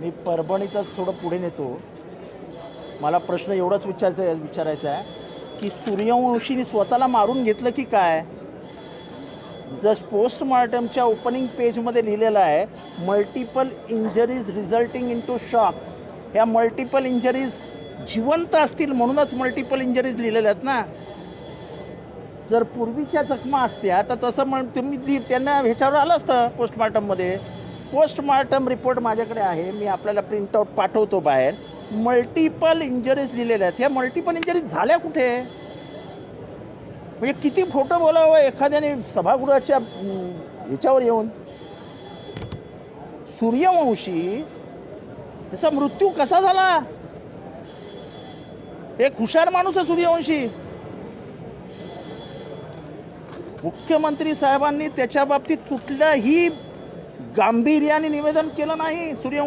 मी परभणीतच थोडं पुढे नेतो. मला प्रश्न एवढाच विचारायचा आहे विचारायचा आहे की सूर्यवंशीने स्वतःला मारून घेतलं की काय? जस पोस्टमार्टमच्या ओपनिंग पेजमध्ये लिहिलेलं आहे multiple injuries resulting in to shock ह्या मल्टिपल इंजरीज जिवंत असतील म्हणूनच मल्टिपल इंजरीज लिहिलेल्या आहेत ना? जर पूर्वीच्या जखमा असत्या तर तसं म्हण तुम्ही त्यांना ह्याच्यावर आलं असतं पोस्टमार्टममध्ये पोस्टमार्टम रिपोर्ट माझ्याकडे आहे. मी आपल्याला प्रिंटआउट पाठवतो बाहेर. मल्टिपल इंजरीज दिलेल्या आहेत. ह्या मल्टिपल इंजरीज झाल्या कुठे? म्हणजे किती फोटो बोलावं एखाद्याने सभागृहाच्या ह्याच्यावर येऊन? सूर्यवंशी त्याचा मृत्यू कसा झाला? एक हुशार माणूस आहे सूर्यवंशी. मुख्यमंत्री साहेबांनी त्याच्या बाबतीत कुठल्याही गांभीर्याने निवेदन केलं नाही. सूर्यवंशी